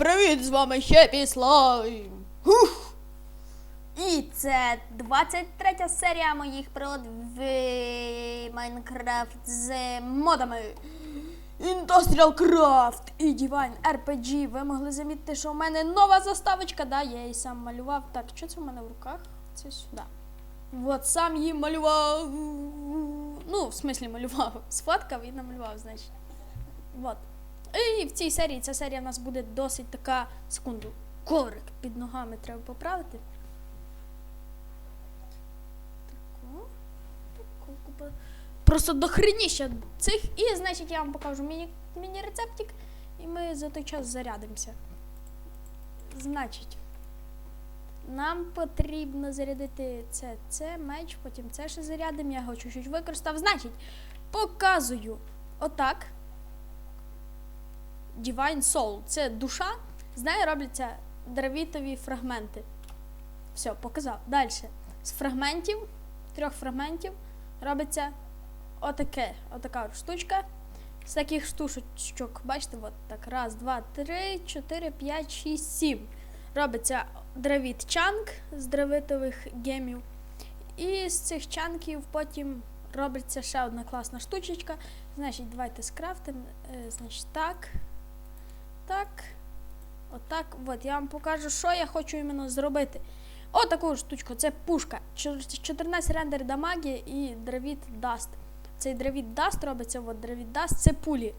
привіт! З вами Хеппі Слайм! Хух! І це 23 серія моїх пригод в Майнкрафт з модами. Industrial Craft і Divine RPG. Ви могли замітити, що у мене нова заставочка, да, я її сам малював. Так, що це в мене в руках? Це сюди. От сам її малював. Ну, в смислі малював. Сфоткав і намалював, значить. От. І в цій серії, ця серія у нас буде досить така. Секунду. Коврик під ногами треба поправити. Таку купа- Просто дохреніща цих. І, значить, я вам покажу міні, міні-рецептик, і ми за той час зарядимося. Значить, нам потрібно зарядити це, це меч, потім це ще зарядимо, я його чуть-чуть використав. Значить, показую отак. Divine Soul. Це душа. З нею робляться дравітові фрагменти. Все, показав. Далі. З фрагментів, трьох фрагментів, робиться отаке, отака от штучка. З таких штучок, бачите, от так. Раз, два, три, чотири, п'ять, шість, сім. Робиться дравіт чанк з дравитових гемів. І з цих чанків потім робиться ще одна класна штучечка. Значить, давайте скрафтимо. Е, значить, так. Так. Отак. От, я вам покажу, що я хочу іменно зробити. О, таку штучку, це пушка. 14 рендер дамаги і дравіт даст. Цей дравіт даст робиться, от дравіт даст, це пулі.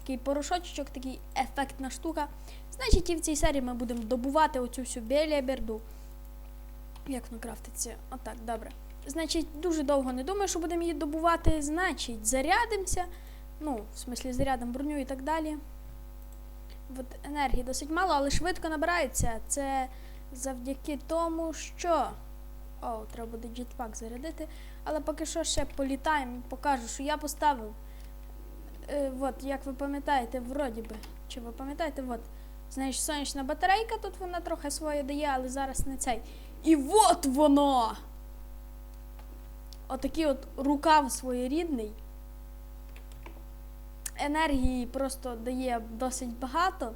Такий порошочок, такий ефектна штука. Значить, і в цій серії ми будемо добувати оцю всю беліберду. Як воно крафтиться? Отак, добре. Значить, дуже довго не думаю, що будемо її добувати. Значить, зарядимося. Ну, в смислі, зарядимо броню і так далі. Енергії досить мало, але швидко набирається. Це завдяки тому, що. О, треба буде джетпак зарядити. Але поки що ще політаємо, покажу, що я поставив. Е, от, як ви пам'ятаєте, вроді би. Чи ви пам'ятаєте, от, знаєш, сонячна батарейка, тут вона трохи своє дає, але зараз не цей. І от воно! Отакий от рукав своєрідний. Енергії просто дає досить багато.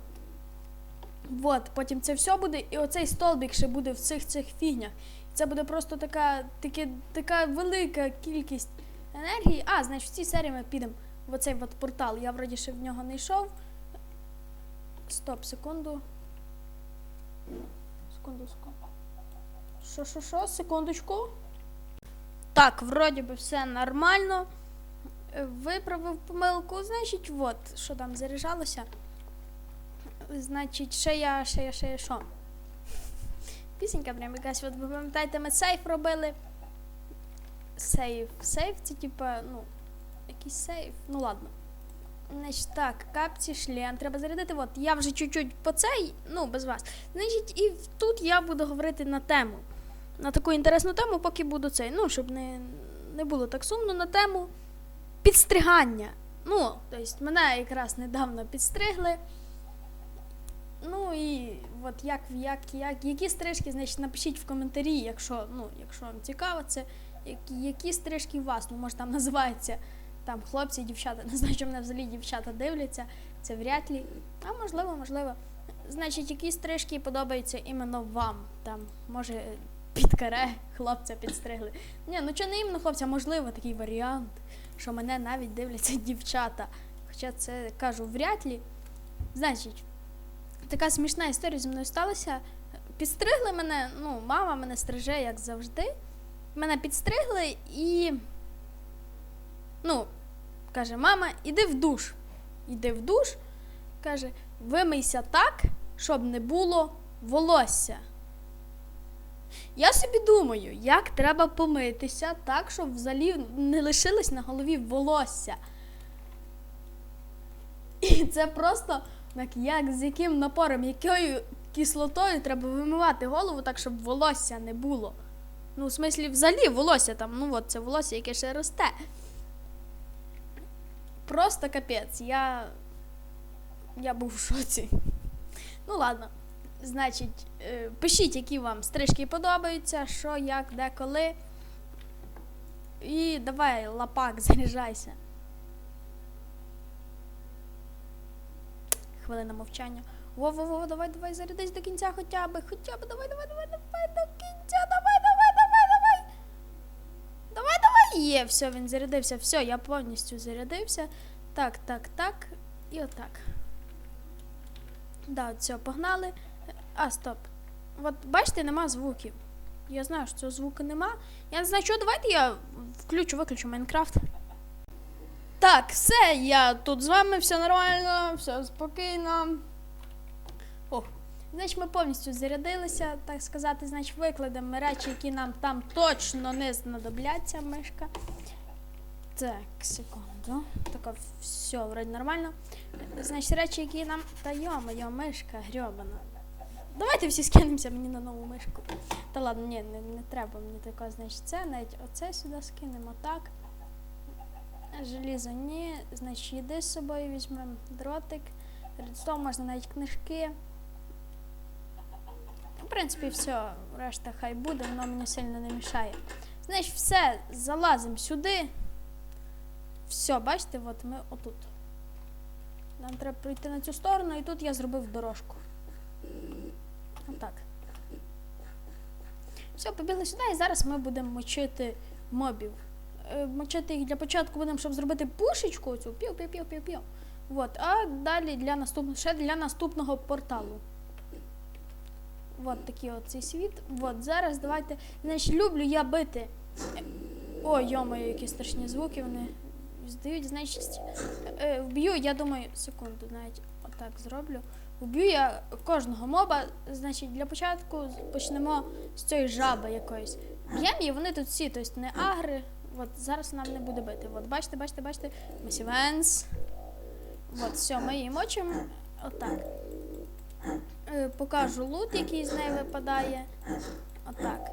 От, потім це все буде, і оцей столбик ще буде в цих цих фігнях. Це буде просто така, таке, така велика кількість енергії. А, значить, в цій серії ми підемо в оцей от портал. Я вроді ще в нього не йшов. Стоп, секунду. Секунду, секунду. Що, що, що, секундочку. Так, вроді би все нормально. Виправив помилку, значить, от, що там заряджалося. Значить, ще я, ще я, ще я що? Пісенька прям якась, от ви пам'ятаєте, ми сейф робили. Сейф. Сейф це типа, ну, якийсь сейф. Ну ладно. Значить, так, капці, шлем, треба зарядити. От, я вже чуть-чуть по цей, ну, без вас. Значить, і тут я буду говорити на тему. На таку інтересну тему, поки буду цей. Ну, щоб не, не було так сумно, на тему підстригання. Ну, тобто, мене якраз недавно підстригли. Ну і от як, як, як, які стрижки, значить, напишіть в коментарі, якщо, ну, якщо вам цікаво, це які, які стрижки у вас. Ну, може там називається там хлопці, дівчата. Не знаю, що мене взагалі дівчата дивляться, це вряд лі. А можливо, можливо. Значить, які стрижки подобаються іменно вам. Там, може, під каре хлопця підстригли. Ні, ну чи не іменно хлопця, можливо, такий варіант, що мене навіть дивляться дівчата. Хоча це кажу вряд лі. Значить, така смішна історія зі мною сталася. Підстригли мене, ну, мама мене стриже, як завжди. Мене підстригли і. Ну, каже, мама, іди в душ. Іди в душ. Каже, вимийся так, щоб не було волосся. Я собі думаю, як треба помитися так, щоб взагалі не лишилось на голові волосся. І це просто так, як з яким напором, якою кислотою треба вимивати голову так, щоб волосся не було. Ну, в смислі, взагалі волосся там, ну от це волосся, яке ще росте. Просто капець. Я. Я був в шоці. Ну, ладно. Значить, е, пишіть, які вам стрижки подобаються, що, як, де, коли. І давай, лапак, заряджайся. Хвилина мовчання. Во, во, во, давай, давай, зарядись до кінця хоча б, хоча б, давай, давай, давай, давай, до кінця, давай, давай, давай, давай. Давай, давай. Є, все, він зарядився. Все, я повністю зарядився. Так, так, так. І отак. Да, все, погнали. А, стоп. От бачите, нема звуків. Я знаю, що цього звуку нема. Я не знаю, що давайте я включу, виключу Майнкрафт. Так, все, я тут з вами, все нормально, все спокійно. О, значить, ми повністю зарядилися, так сказати, значить, викладемо речі, які нам там точно не знадобляться, мишка. Так, секунду. Так, все, вроді нормально. Значить, речі, які нам. Та йо-моє, мишка грьобана. Давайте всі скинемося мені на нову мишку. Та ладно, ні, не, не треба мені такого, значить, це навіть оце сюди скинемо так. Желізо ні, значить їди з собою візьмемо дротик. Редстоун можна навіть книжки. В принципі, все, решта хай буде, воно мені сильно не мішає. Значить, все, залазимо сюди. Все, бачите, от ми отут. Нам треба пройти на цю сторону, і тут я зробив дорожку. Отак. Все, побігли сюди, і зараз ми будемо мочити мобів. Е, Мочити їх для початку будемо, щоб зробити пушечку цю пів пів пів пів пів Вот, а далі для наступного ще для наступного порталу. От такий от цей світ. От зараз давайте. Значить, люблю я бити. О, йомаю, які страшні звуки вони здають. Значить, е, вб'ю, я думаю, секунду, навіть отак зроблю. Вб'ю я кожного моба. Значить, для початку почнемо з цієї жаби якоїсь. Б'ємо і вони тут всі, тобто не агри. От зараз нам не буде бити. От бачите, бачите, бачите. Масівенс. От, все, ми її мочимо. Отак. Е, покажу лут, який з неї випадає. Отак.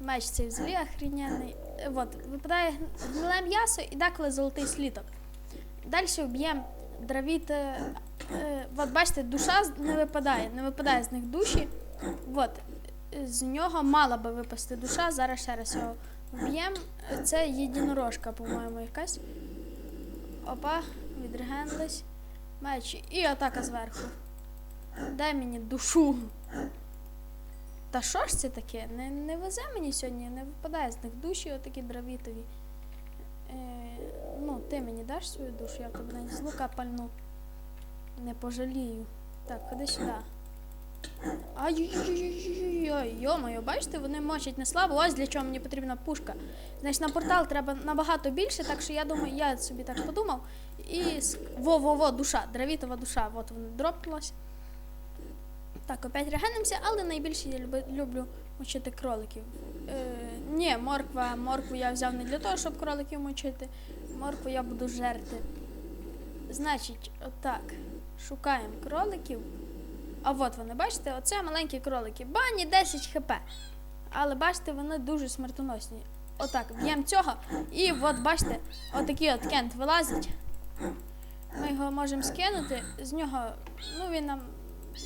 Меч цей взагалі охрененний. Е, От, випадає гниле м'ясо і деколи золотий сліток. Далі вб'ємо дравіт. Е, е, от бачите, душа не випадає, не випадає з них душі. От, з нього мала би випасти душа. Зараз ще раз його вб'ємо. Це єдинорожка, по-моєму, якась. Опа, відрегенились. Меч. І атака зверху. Дай мені душу. Та що ж це таке? Не, не везе мені сьогодні, не випадає з них душі отакі дравітові. Е, ну, ти мені даш свою душу, я в тебе навіть з лука пальну. Не пожалію. Так, ходи сюди. Ай-ой-ой-ой-ой, йо-моє, бачите, вони мочать на славу. Ось для чого мені потрібна пушка. Значить, на портал треба набагато більше, так що я думаю, я собі так подумав. І во-во-во, душа, дравітова душа, от вона дропнулась. Так, опять регенимося, але найбільше я люблю мочити кроликів. Е, ні, морква, моркву я взяв не для того, щоб кроликів мочити. Моркву я буду жерти. Значить, отак. Шукаємо кроликів. А от вони, бачите, оце маленькі кролики. Бані 10 хп. Але бачите, вони дуже смертоносні. Отак, б'ємо цього. І от бачите, отакий от кент вилазить. Ми його можемо скинути, з нього, ну він нам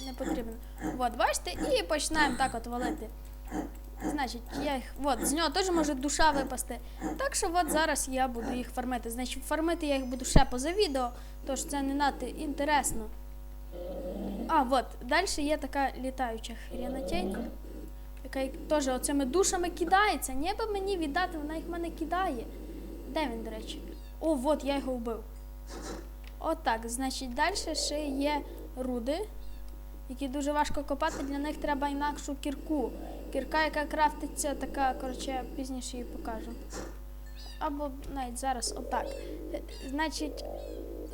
не потрібен. От, бачите, і починаємо так от валити. Значить, я їх. От, з нього теж може душа випасти. Так що от зараз я буду їх фармити. Значить, фармити я їх буду ще поза відео, тож це не надто інтересно. А, от, далі є така літаюча хренотень, яка теж оцими душами кидається. Ніби мені віддати, вона їх в мене кидає. Де він, до речі? О, от, я його вбив. Отак, значить, далі ще є руди, які дуже важко копати, для них треба інакшу кірку. Кірка, яка крафтиться, така, коротше, пізніше її покажу. Або навіть зараз отак. Е, Значить,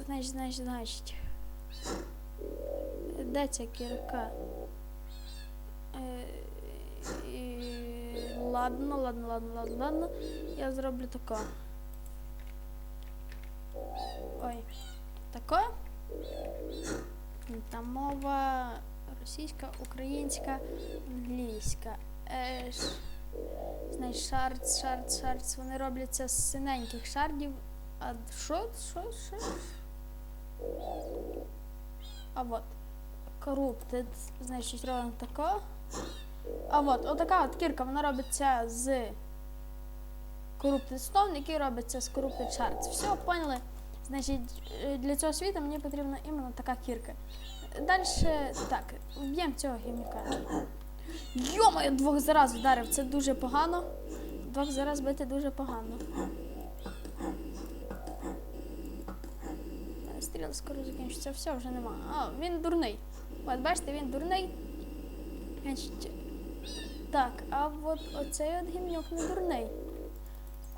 значить, значить, значить. Де ця кірка? Е. Ладно, ладно, ладно, ладно, ладно. Я зроблю тако. Ой. Тако. Там мова російська, українська, англійська. Е, ш... Значить, шардс, шардс, шардс. Вони робляться з синеньких шардів. А що? Що? Що? А от. Corrupted, значить, робимо тако. А от, отака от кірка, вона робиться з Corrupted Stone, який робиться з Corrupted Shards. Все, поняли? Значить, е, для цього світу мені потрібна іменно така кірка. Далі, так, вб'ємо цього гімніка. Йома, двох зараз вдарив, це дуже погано. Двох зараз бити дуже погано. Е, Стріл скоро закінчиться, все, вже нема. А, він дурний. От, бачите, він дурний. Так, а от оцей от гімнюк не дурний.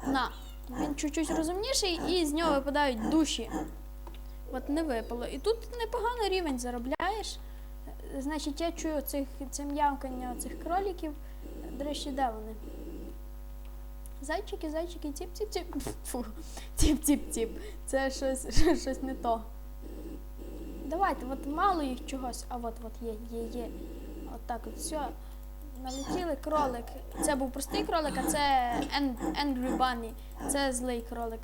На. Він чуть-чуть розумніший і з нього випадають душі. От не випало. І тут непоганий рівень заробляєш. Значить, я чую цих, це м'явкання цих кроліків. До речі, де вони? Зайчики, зайчики, тіп-тіп-тіп. Фу, тіп-тіп-тіп. Це щось, щось не то. Давайте, от мало їх чогось, а от от є, є, є. От так от все. Налетіли кролик. Це був простий кролик, а це Angry Bunny. Це злий кролик.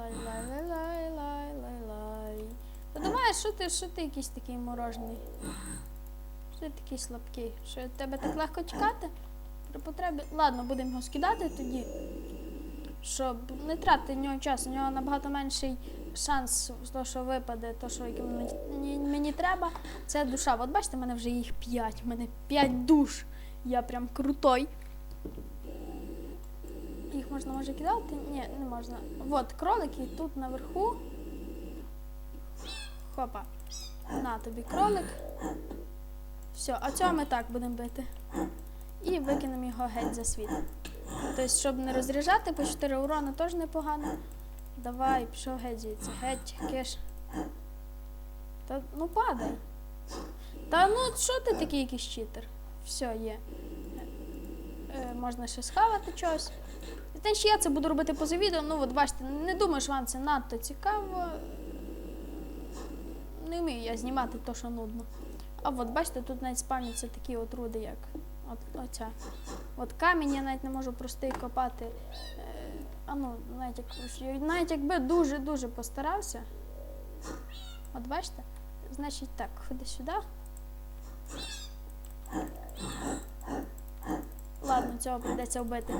Лай-лай-лай-лай-лай-лай. Та давай, що ти, що ти якийсь такий морожений? Що ти такий слабкий? Що тебе так легко тікати? При потребі. Ладно, будемо його скидати тоді. Щоб не тратити нього час, у нього набагато менший шанс, то, що випаде, то, що мені, мені- треба, це душа. От бачите, в мене вже їх п'ять. У мене п'ять душ. Я прям крутой. Можна може кидати? Ні, не можна. От кролики тут наверху. Хопа. На тобі кролик. Все, а цього ми так будемо бити. І викинемо його геть за світ. Тобто, щоб не розряджати, по 4 урона теж непогано. Давай, пішов геть звідси. Геть, киш. Та ну падай. Та ну що ти такий якийсь читер? Все, є. Е, можна ще схавати щось. Те, що я це буду робити поза відео, ну от бачите, не думаю, що вам це надто цікаво. Не вмію я знімати то, що нудно. А от бачите, тут навіть спавняться такі от руди, як от, оця. От камінь я навіть не можу простий копати. Е, а ну, навіть, як, навіть якби дуже-дуже постарався. От бачите? Значить так, ходи сюди. Ладно, цього прийдеться вбити.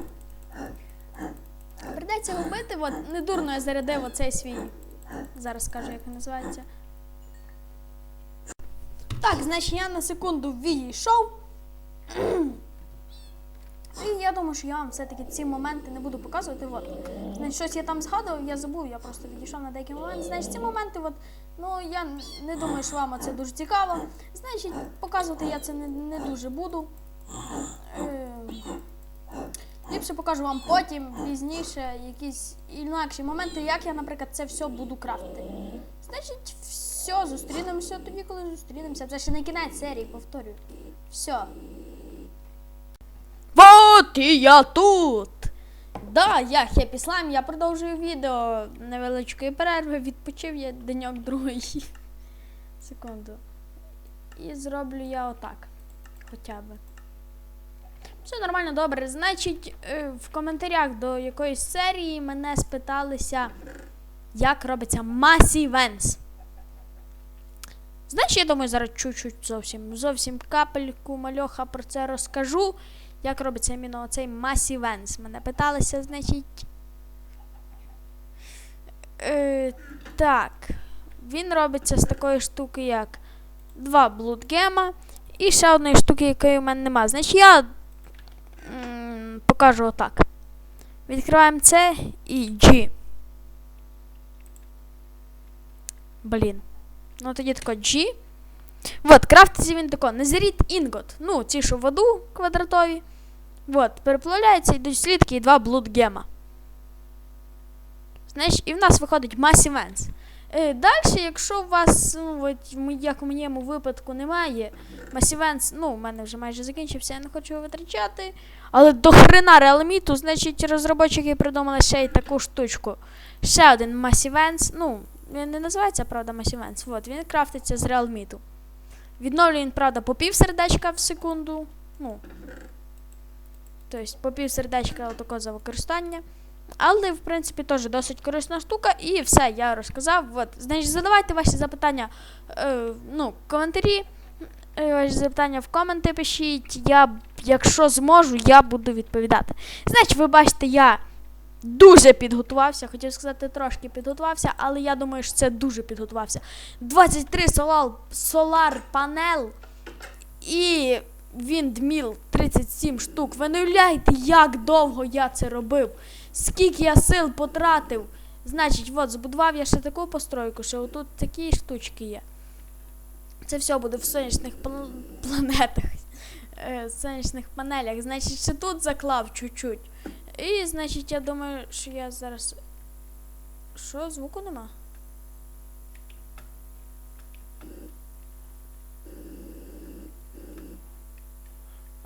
Прийдеться вбити, от недурно я зарядив оцей свій. Зараз скажу, як він називається. Так, значить я на секунду відійшов. І я думаю, що я вам все-таки ці моменти не буду показувати. От. Значить, щось я там згадував, я забув, я просто відійшов на деякі моменти. Значить, ці моменти, от, ну я не думаю, що вам це дуже цікаво. Значить, показувати я це не, не дуже буду. Ліпше покажу вам потім, пізніше, якісь інакші моменти, як я, наприклад, це все буду крафтити. Значить, все, зустрінемося тоді, коли зустрінемося. Це ще не кінець серії, повторюю. Все. Вот і я тут. Да, я Хеппі Слайм, я продовжую відео невеличкої перерви, відпочив я деньок другий. Секунду. І зроблю я отак. Хоча би. Все нормально, добре. Значить, е, в коментарях до якоїсь серії мене спиталися, як робиться Vents. Знаєш, я думаю, зараз чуть-чуть зовсім зовсім капельку мальоха про це розкажу. Як робиться іменно цей Vents. Мене питалися, значить. Е, так. Він робиться з такої штуки, як два блудгема і ще одної штуки, якої в мене нема. Значить, я покажу отак. Відкриваємо це і G. Блін. Ну тоді тако G. Вот, крафтиться він тако. Назеріт інгот. Ну, ці, що в воду квадратові. Вот, переплавляються, йдуть слідки і два блудгема. Знаєш, і в нас виходить Massive Vents. Е, Далі, якщо у вас, ну, от, як у моєму випадку, немає Vents, ну, у мене вже майже закінчився, я не хочу його витрачати. Але до хрена реалміту, значить, розробники придумали ще й таку штучку. Ще один Vents, ну, він не називається, правда, Vents, от, він крафтиться з реалміту. Відновлює він, правда, по пів сердечка в секунду. Ну, тобто по пів сердечка отако за використання. Але, в принципі, теж досить корисна штука. І все, я розказав. От, значить, задавайте ваші запитання е, ну, коментарі. Е, Ваші запитання в коменти пишіть. Я, якщо зможу, я буду відповідати. Значить, ви бачите, я дуже підготувався. Хотів сказати, трошки підготувався, але я думаю, що це дуже підготувався. 23 солар, солар панел і віндміл 37 штук. Ви не уявляєте, як довго я це робив, скільки я сил потратив. Значить, от, збудував я ще таку постройку, що отут такі штучки є. Це все буде в сонячних пл- планетах, е, сонячних панелях. Значить, ще тут заклав чуть-чуть. І, значить, я думаю, що я зараз. Що, звуку нема?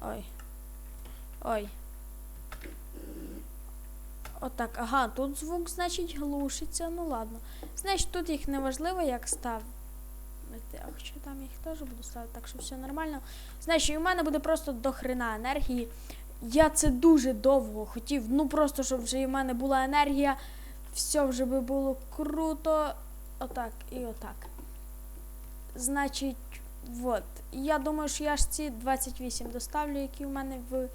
Ой. Ой. Отак, ага, тут звук, значить, глушиться. Ну ладно. Значить, тут їх не важливо, як ставити. А хоча там їх теж буду ставити, так що все нормально. Значить, у мене буде просто до хрена енергії. Я це дуже довго хотів. Ну просто, щоб вже в мене була енергія. Все вже би було круто. Отак і отак. Значить, от. Я думаю, що я ж ці 28 доставлю, які в мене в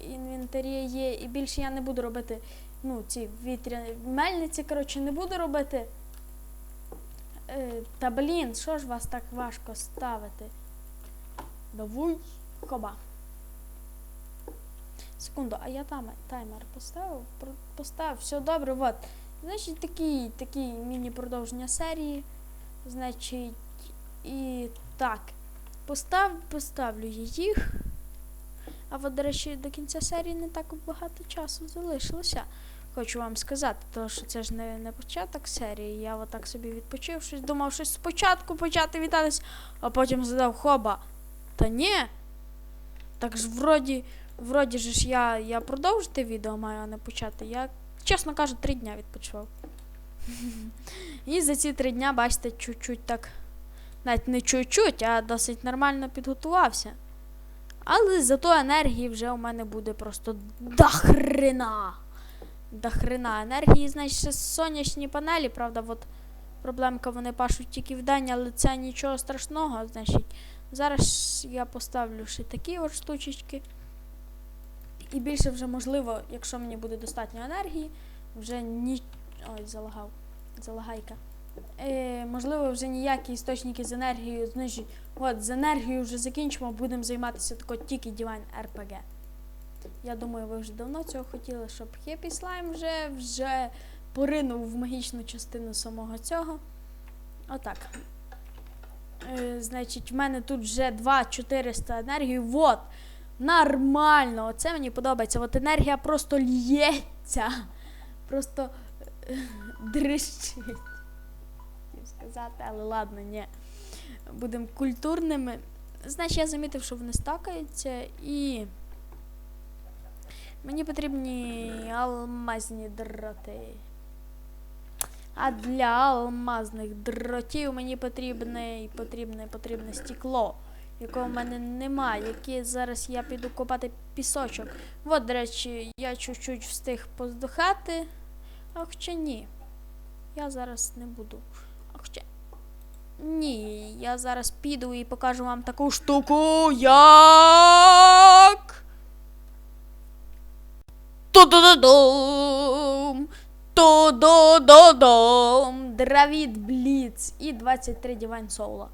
інвентарі є. І більше я не буду робити. Ну, ці вітряні мельниці, коротше, не буду робити. Е, та блін, що ж вас так важко ставити? Давай, хоба. Секунду, а я там таймер поставив? Поставив, все добре, от. Значить, такий, такий міні-продовження серії. Значить, і так. Постав, поставлю їх. А от, до речі, до кінця серії не так багато часу залишилося. Хочу вам сказати, тому що це ж не, не початок серії. Я отак собі відпочив, щось думав, щось спочатку почати вітатись, а потім задав хоба. Та ні. Так ж вроді, вроді ж я, я продовжити відео маю, а не почати. Я, чесно кажу, три дня відпочивав. І за ці три дня, бачите, чуть-чуть так. Навіть не чуть-чуть, а досить нормально підготувався. Але зато енергії вже у мене буде просто дохрена. Дохрена енергії, значить, ще сонячні панелі, правда, от проблемка вони пашуть тільки вдень, але це нічого страшного. Значить, зараз я поставлю ще такі от штучечки. І більше вже можливо, якщо мені буде достатньо енергії, вже ні. Ой, залагав. Залагайка. Е, можливо, вже ніякі істочники з енергією знижуть. От, з енергією вже закінчимо, будемо займатися тільки Divine RPG. Я думаю, ви вже давно цього хотіли, щоб Happy Slime вже, вже поринув в магічну частину самого цього. Отак. Е, значить, в мене тут вже 2400 енергії. Вот. Нормально. Оце мені подобається. От енергія просто лється. Просто е, дрищить. Хотів сказати, але ладно, ні. Будемо культурними. Значить, я замітив, що вони стакаються і. Мені потрібні алмазні дроти. А для алмазних дротів мені потрібне, потрібне, потрібне стекло, якого в мене немає, яке зараз я піду копати пісочок. От, до речі, я чуть-чуть встиг поздухати. А хоча ні. Я зараз не буду. А хоча. Ні, я зараз піду і покажу вам таку штуку, як. Ту-ду-ду-дум! Ту-ду-ду-дум! Дравід Бліц і 23 Divine Soul.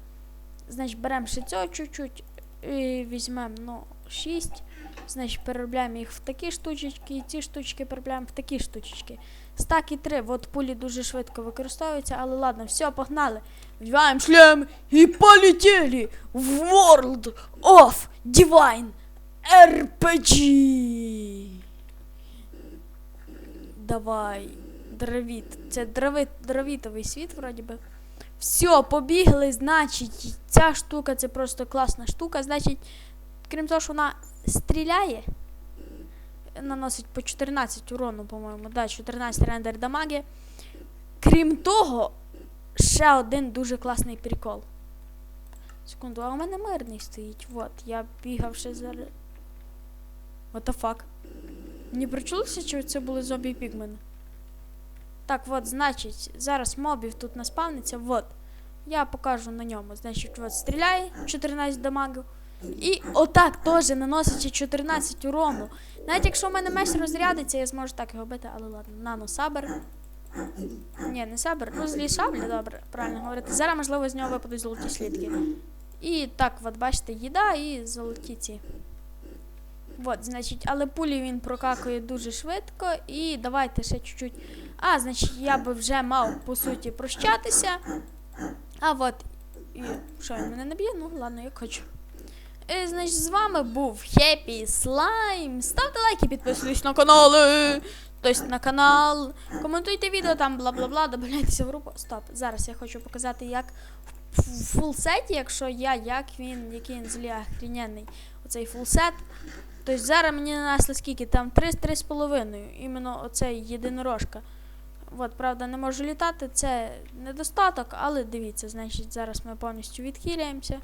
Значить, беремо ще цього чуть-чуть і візьмемо ну, 6. Значить, переробляємо їх в такі штучечки, і ці штучки переробляємо в такі штучечки. Стак і 3. От пулі дуже швидко використовуються, але ладно, все, погнали. Вдіваємо шлем і полетіли в World of Divine RPG. Давай, дровіт. Це дровит, дровітовий світ, вроді би. Все, побігли, значить, ця штука це просто класна штука. Значить, крім того, що вона стріляє, наносить по 14 урону, по-моєму. Да, 14 рендер дамаги. Крім того, ще один дуже класний прикол. Секунду, а у мене мирний стоїть. Вот, я бігав ще зараз. What the fuck? Не причулося, чи це були зомбі пігмени? Так, от, значить, зараз мобів тут наспавниться, вот. Я покажу на ньому. Значить, от стріляє 14 дамагів. І отак теж наносячи 14 урону. Навіть якщо в мене меч розрядиться, я зможу так його бити, але ладно, нано сабер. Ні, не сабер, ну злі шаблі, добре, правильно говорити. Зараз, можливо, з нього випадуть золоті слідки. І так, от бачите, їда і золоті ці. От, значить, але пулі він прокакує дуже швидко. І давайте ще чуть-чуть. А, значить, я би вже мав, по суті, прощатися. А от. І що він мене не б'є? Ну, ладно, як хочу. І, значить, з вами був Хеппі Слайм. Ставте лайки, підписуйтесь на канали. Тобто на канал. Коментуйте відео там бла-бла-бла, добавляйтеся в групу. Стоп. Зараз я хочу показати, як в фулсеті, якщо я, як він, який він злі охрененний. Оцей фулсет. Тобто зараз мені нанесли скільки? Там 3-3,5. Іменно оцей єдинорожка. От, правда, не можу літати, це недостаток, але дивіться, значить, зараз ми повністю відхиляємося.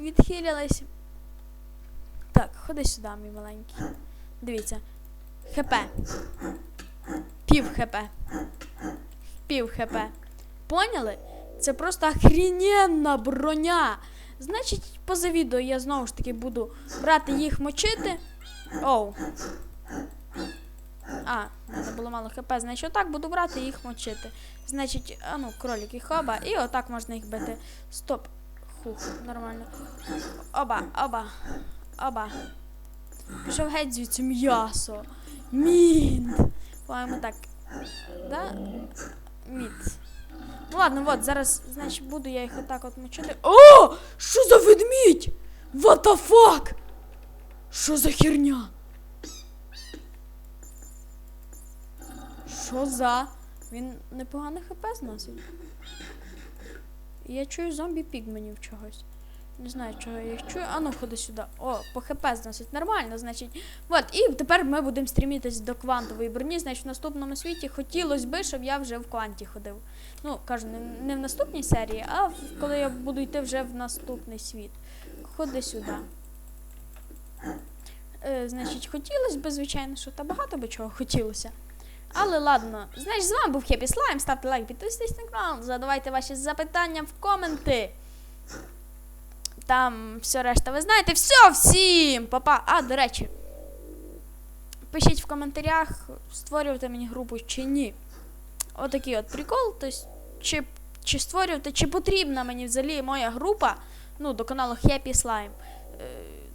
Відхилялись. Так, ходи сюди, мій маленький. Дивіться. ХП. Пів ХП. Пів ХП. Поняли? Це просто охрененна броня. Значить, поза відео я знову ж таки буду брати їх мочити. Оу. А, мене було мало хп, значить отак буду брати їх мочити. Значить, а ну, кролики хоба, і отак можна їх бити. Стоп. Хух, нормально. Оба, оба, оба. Пішов геть звідси м'ясо. Мінт. По-моєму так. Да? Міт. Ну ладно, от, зараз, значить, буду я їх отак от мочити. О! Що за ведмідь? What the fuck? Що за херня? Що за? Він непогане хп зносить. Я чую зомбі пігменів чогось. Не знаю, чого я їх чую. А ну ходи сюди. О, по хп зносить. Нормально, значить. От, і тепер ми будемо стрімітись до квантової броні. Значить, в наступному світі хотілося би, щоб я вже в кванті ходив. Ну, кажу, не, в наступній серії, а коли я буду йти вже в наступний світ. Ходи сюди. Е, значить, хотілося б, звичайно, що та багато би чого хотілося. Але ладно, значить, з вами був Хеппі Слайм. Ставте лайк, підписуйтесь на канал, задавайте ваші запитання в коменти. Там все решта, ви знаєте, все, всім! Папа. А, до речі, пишіть в коментарях, створювати мені групу чи ні. Отакий от прикол. Тобто, чи, чи створювати, чи потрібна мені взагалі моя група ну, до каналу Happy Slime. Е,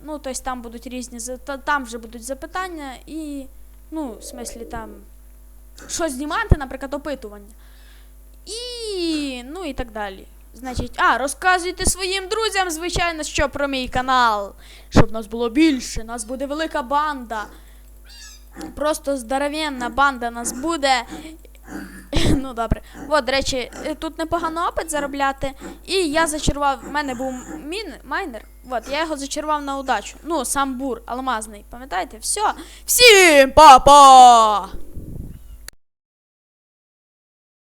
ну, тобто там будуть різні там вже будуть запитання і, ну, в смислі, там що знімати, наприклад, опитування. І, ну і так далі. Значить, а, розказуйте своїм друзям, звичайно, що про мій канал. Щоб нас було більше, нас буде велика банда. Просто здоровенна банда нас буде. Ну, добре. От, до речі, тут непогано опит заробляти. І я зачарував. В мене був мін, майнер. От, я його зачарував на удачу. Ну, сам бур, алмазний. Пам'ятаєте? Все. Всім па-па!